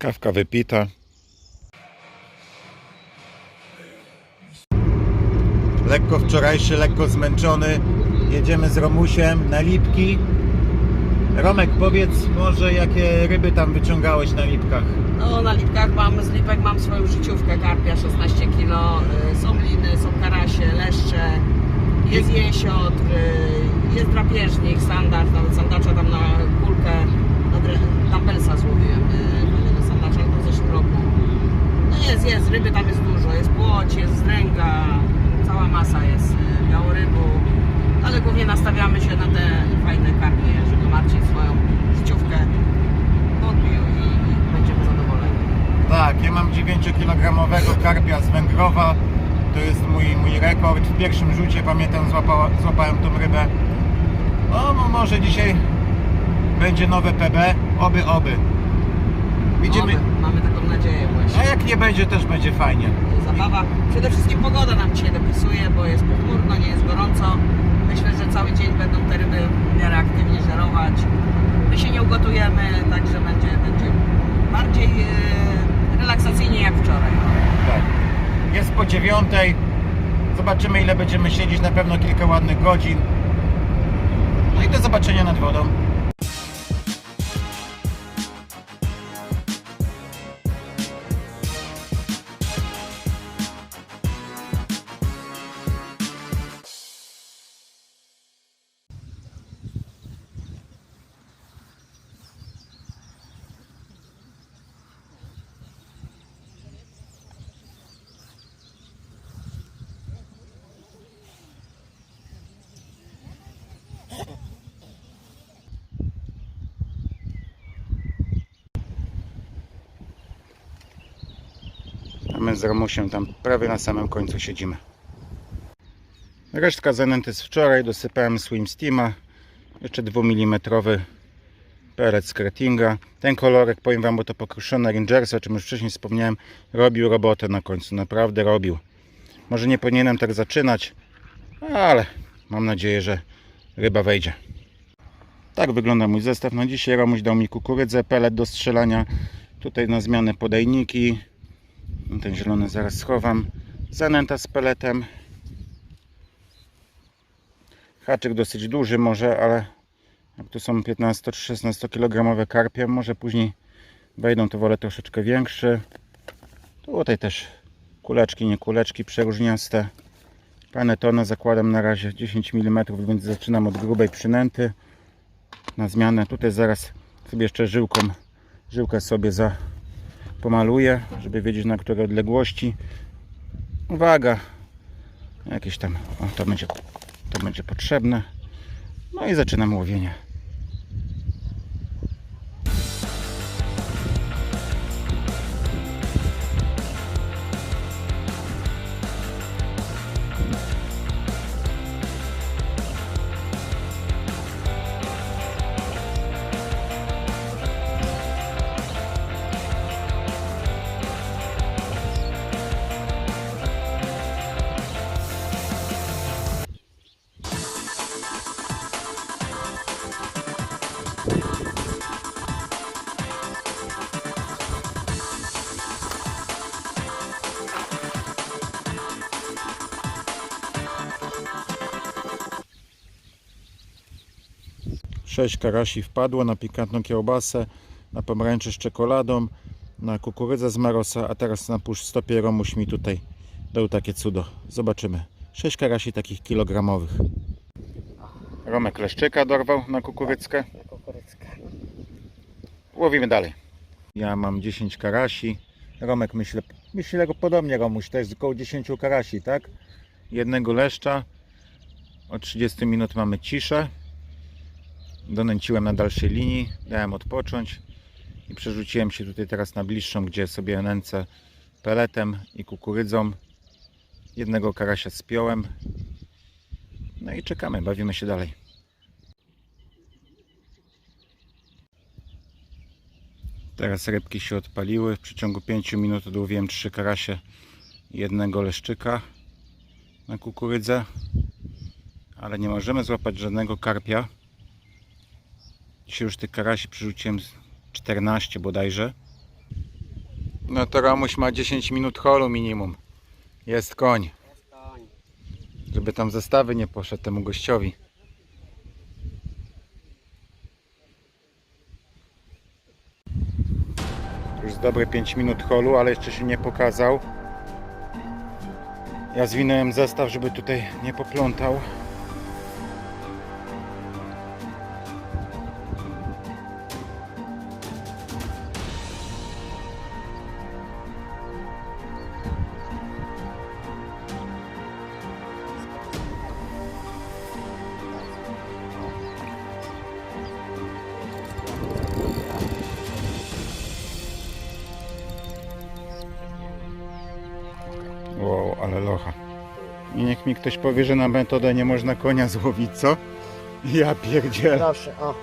Kawka wypita. Lekko wczorajszy, lekko zmęczony. Jedziemy z Romusiem na Lipki. Romek, powiedz może jakie ryby tam wyciągałeś na Lipkach? No na lipkach mam, z lipek mam swoją życiówkę karpia 16 kg, są liny, są karasie, leszcze, jest jesiotr, y, jest drapieżnik, standard, nawet sandacza tam na kulkę, na dre- dumbbellsa złowiłem y, na sandacza w zeszłym roku. No jest, ryby tam jest dużo, jest płoć, jest zdręga, cała masa jest y, białorybu, ale głównie nastawiamy się na te fajne karpie, żeby Marcin swoją życiówkę odbił i, będziemy zadowoleni. Tak, ja mam 9-kilogramowego karpia z Węgrowa. To jest mój, mój rekord. W pierwszym rzucie pamiętam złapała, złapałem tą rybę. No, no może dzisiaj będzie nowe PB. Oby, oby. Widzimy. Mamy, nadzieję A właśnie. jak nie będzie, też będzie fajnie. Zabawa. Przede wszystkim pogoda nam dzisiaj dopisuje, bo jest pochmurno, nie jest gorąco. Myślę, że cały dzień będą te ryby w miarę aktywnie żerować. My się nie ugotujemy, także będzie, będzie bardziej e, relaksacyjnie jak wczoraj. Tak. Jest po dziewiątej. Zobaczymy ile będziemy siedzieć. Na pewno kilka ładnych godzin. No i do zobaczenia nad wodą. A my z Romusiem tam prawie na samym końcu siedzimy. Resztka zanęty z wczoraj. Dosypałem Swim Steama. Jeszcze 2 mm pelet z Kretinga. Ten kolorek, powiem Wam, bo to pokruszone Rangersa, o czym już wcześniej wspomniałem, robił robotę na końcu. Naprawdę robił. Może nie powinienem tak zaczynać, ale mam nadzieję, że ryba wejdzie. Tak wygląda mój zestaw na dzisiaj. Romuś dał mi kukurydzę, pelet do strzelania. Tutaj na zmianę podajniki. Ten zielony zaraz schowam. Zanęta z peletem. Haczyk dosyć duży może, ale jak tu są 15 czy 16 kg karpie, może później wejdą, to wolę troszeczkę większy. Tutaj też kuleczki, nie kuleczki, przeróżniaste. Panetone zakładam na razie 10 mm, więc zaczynam od grubej przynęty na zmianę. Tutaj zaraz sobie jeszcze żyłką, żyłkę sobie za pomaluję, żeby wiedzieć na które odległości. Uwaga, jakieś tam, o, to będzie, to będzie potrzebne. No i zaczynam łowienie. Sześć karasi wpadło na pikantną kiełbasę, na pomarańcze z czekoladą, na kukurydzę z Marosa, a teraz na pusz stopie Romuś mi tutaj dał takie cudo. Zobaczymy. Sześć karasi takich kilogramowych. Romek leszczyka dorwał na kukurydzkę. Łowimy dalej. Ja mam 10 karasi. Romek myślę, myślę podobnie Romuś, to jest około 10 karasi, tak? Jednego leszcza. Od 30 minut mamy ciszę. Donęciłem na dalszej linii, dałem odpocząć i przerzuciłem się tutaj teraz na bliższą, gdzie sobie nęcę peletem i kukurydzą. Jednego karasia spiąłem. No i czekamy, bawimy się dalej. Teraz rybki się odpaliły. W przeciągu 5 minut odłowiłem 3 karasie jednego leszczyka na kukurydzę. Ale nie możemy złapać żadnego karpia. Dzisiaj już tych karasi przerzuciłem z 14 bodajże. No to Romuś ma 10 minut holu minimum. Jest koń. Żeby tam zestawy nie poszedł temu gościowi. Już dobre 5 minut holu, ale jeszcze się nie pokazał. Ja zwinąłem zestaw, żeby tutaj nie poplątał. Wow, ale locha. I niech mi ktoś powie, że na metodę nie można konia złowić, co? Ja pierdzielę. Proszę, o.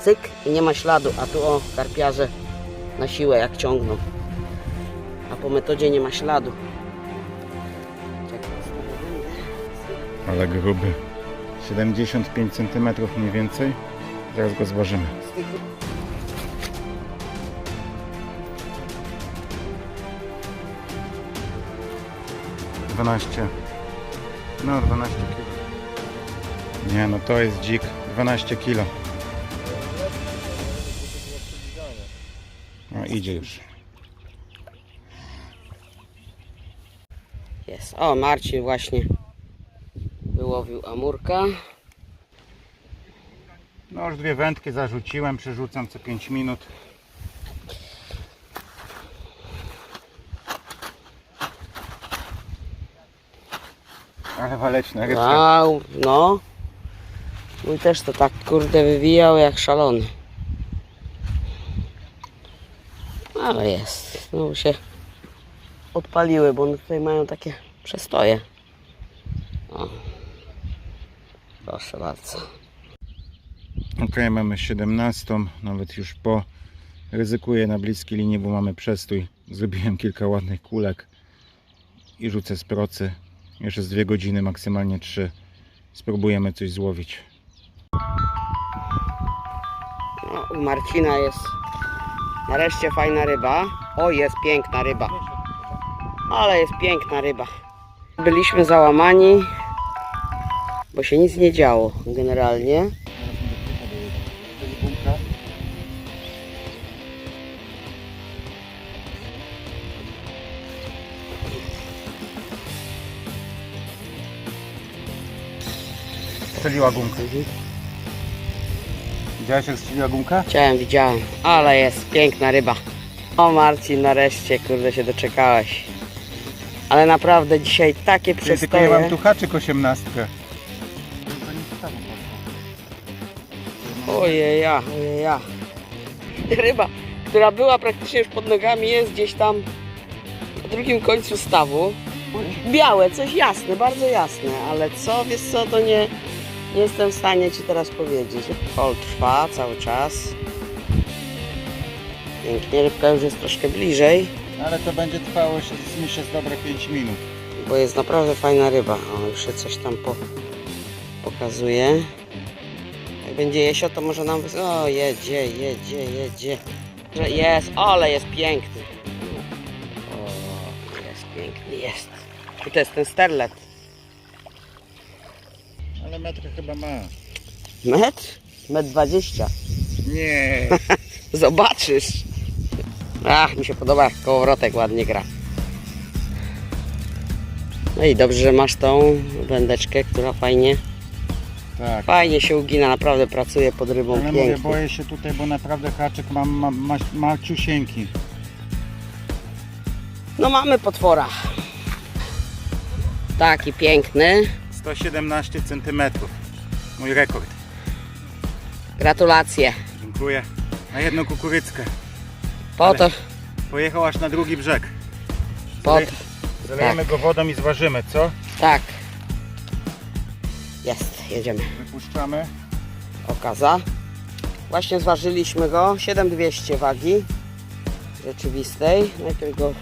Cyk i nie ma śladu, a tu o, karpiarze na siłę jak ciągną. A po metodzie nie ma śladu. Ale gruby. 75 cm mniej więcej. Zaraz go zważymy. 12. No 12 kg. Nie no to jest dzik. 12 kg. No idzie już. Jest. O, Marcin właśnie wyłowił amurka. No już dwie wędki zarzuciłem, przerzucam co 5 minut. Ale waleczna rybka. No. Mój też to tak kurde wywijał jak szalony. Ale jest. Znowu się odpaliły, bo one tutaj mają takie przestoje. O. Proszę bardzo. Ok, mamy 17, nawet już po. Ryzykuję na bliskiej linii, bo mamy przestój. Zrobiłem kilka ładnych kulek i rzucę z procy. Jeszcze z 2 godziny, maksymalnie 3. Spróbujemy coś złowić. No, u Marcina jest nareszcie fajna ryba. O, jest piękna ryba. Ale jest piękna ryba. Byliśmy załamani, bo się nic nie działo generalnie. Strzeliła gumkę. Widziałeś jak strzeliła gumka? Chciałem, widziałem, ale jest piękna ryba. O Marcin, nareszcie, kurde się doczekałeś. Ale naprawdę dzisiaj takie Tylko ja przestoje. mam tu haczyk 18. Ojeja, ojeja. Ryba, która była praktycznie już pod nogami, jest gdzieś tam na drugim końcu stawu. Białe, coś jasne, bardzo jasne, ale co, wiesz co, to nie, nie jestem w stanie Ci teraz powiedzieć. Hol trwa cały czas. Pięknie, rybka już jest troszkę bliżej, Ale to będzie trwało się, myślę, z dobre 5 minut. bo jest naprawdę fajna ryba. O, już się coś tam po, pokazuje. Jak będzie jesio, to może nam... O, jedzie, jedzie, jedzie. Jest, ale jest piękny. O, jest piękny, jest. I to jest ten sterlet. Ale metr chyba ma. Metr? Metr dwadzieścia. Nie. Zobaczysz. Ach, mi się podoba, kołowrotek ładnie gra. No i dobrze, że masz tą wędeczkę, która fajnie, Tak. fajnie się ugina, naprawdę pracuje pod rybą Ale mówię, pięknie. boję się tutaj, bo naprawdę haczyk mam ma, ma, maciusieńki. No mamy potwora. Taki piękny. 117 cm. Mój rekord. Gratulacje. Dziękuję. Na jedną kukuryckę. Po to, Pojechał aż na drugi brzeg. po, Zalej, zalejemy go wodą i zważymy, co? tak. Jest, jedziemy. Wypuszczamy. Okaza. Właśnie zważyliśmy go, 7200 wagi rzeczywistej. Najpierw go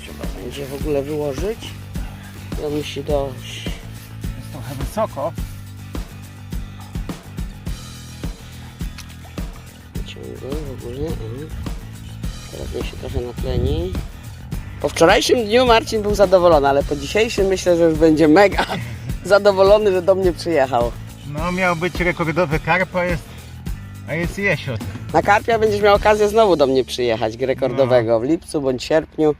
trzeba będzie w ogóle wyłożyć. To musi dojść. Wysoko. Ciągle w ogóle. Teraz niech się trochę natleni. Po wczorajszym dniu Marcin był zadowolony, ale po dzisiejszym myślę, że już będzie mega zadowolony, że do mnie przyjechał. No miał być rekordowy karp, a jest, a jest jesiot. Na Karpia będziesz miał okazję znowu do mnie przyjechać, rekordowego w lipcu bądź sierpniu.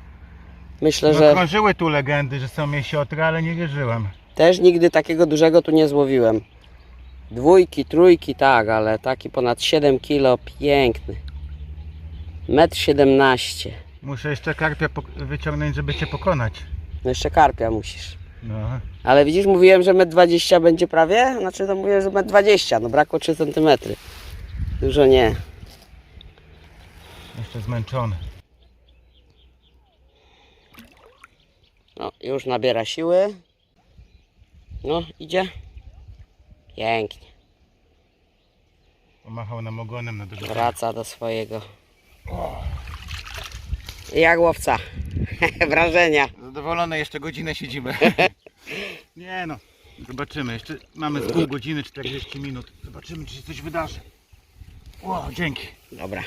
Myślę, No, że krążyły tu legendy, że są jesiotry, ale nie wierzyłem. Też nigdy takiego dużego tu nie złowiłem. Dwójki, trójki, tak, ale taki ponad 7 kilo, piękny. Metr 17. Muszę jeszcze karpia wyciągnąć, żeby cię pokonać. No jeszcze Karpia musisz. No, Ale widzisz, mówiłem, że 1,20 m będzie prawie? Znaczy to mówię, że 1,20 m, no brakło 3 cm. Dużo nie. jeszcze zmęczony. No, już nabiera siły. No, idzie. Pięknie. Pomachał nam ogonem na dużo. Wraca do swojego. Jak łowca. Wrażenia. Zadowolony, jeszcze godzinę siedzimy. nie no, zobaczymy. Jeszcze mamy z pół godziny, 40 minut. Zobaczymy, czy się coś wydarzy. O, dzięki. Dobra.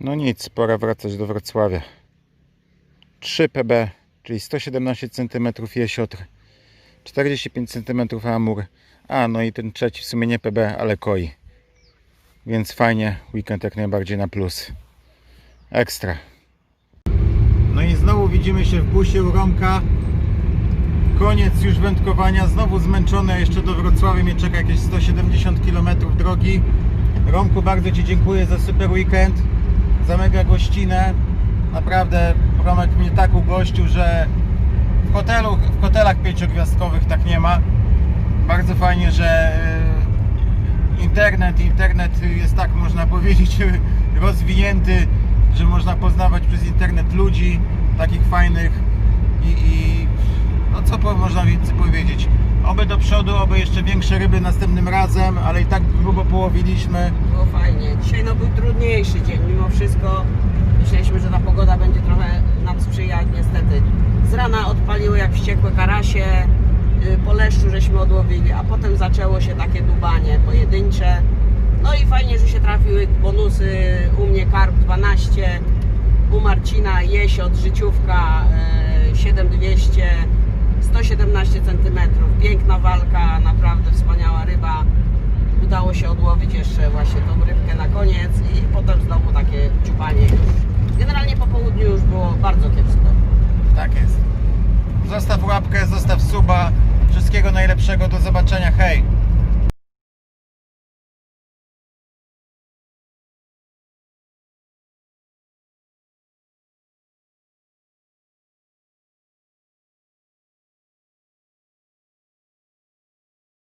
No nic, pora wracać do Wrocławia. 3 PB, czyli 117 cm jesiotr, 45 cm amur, a no i ten trzeci w sumie nie PB, ale koi. Więc fajnie, weekend jak najbardziej na plus. Ekstra. No i znowu widzimy się w busie u Romka. Koniec już wędkowania, znowu zmęczony, jeszcze do Wrocławia mnie czeka jakieś 170 km drogi. Romku, bardzo Ci dziękuję za super weekend, za mega gościnę. Naprawdę Romek mnie tak ugościł, że w hotelu, w hotelach pięciogwiazdkowych tak nie ma. Bardzo fajnie, że e, internet, internet jest tak można powiedzieć rozwinięty, że można poznawać przez internet ludzi takich fajnych i, i no co można więcej powiedzieć. Oby do przodu, oby jeszcze większe ryby następnym razem, ale i tak grubo połowiliśmy. Było fajnie. Dzisiaj no był trudniejszy dzień. Mimo wszystko myśleliśmy, że ta pogoda będzie trochę nam sprzyjać. Niestety z rana odpaliły jak wściekłe karasie. y, Po leszczu żeśmy odłowili, a potem zaczęło się takie dubanie pojedyncze. No i fajnie, że się trafiły bonusy. U mnie karp 12, u Marcina jesiot, życiówka y, 7200, 117 cm. Piękna walka, naprawdę wspaniała ryba udało się odłowić jeszcze właśnie tą rybkę na koniec i potem znowu takie ciupanie już. Generalnie po południu już było bardzo kiepsko. Tak jest. Zostaw łapkę, zostaw suba. Wszystkiego najlepszego, do zobaczenia. Hej!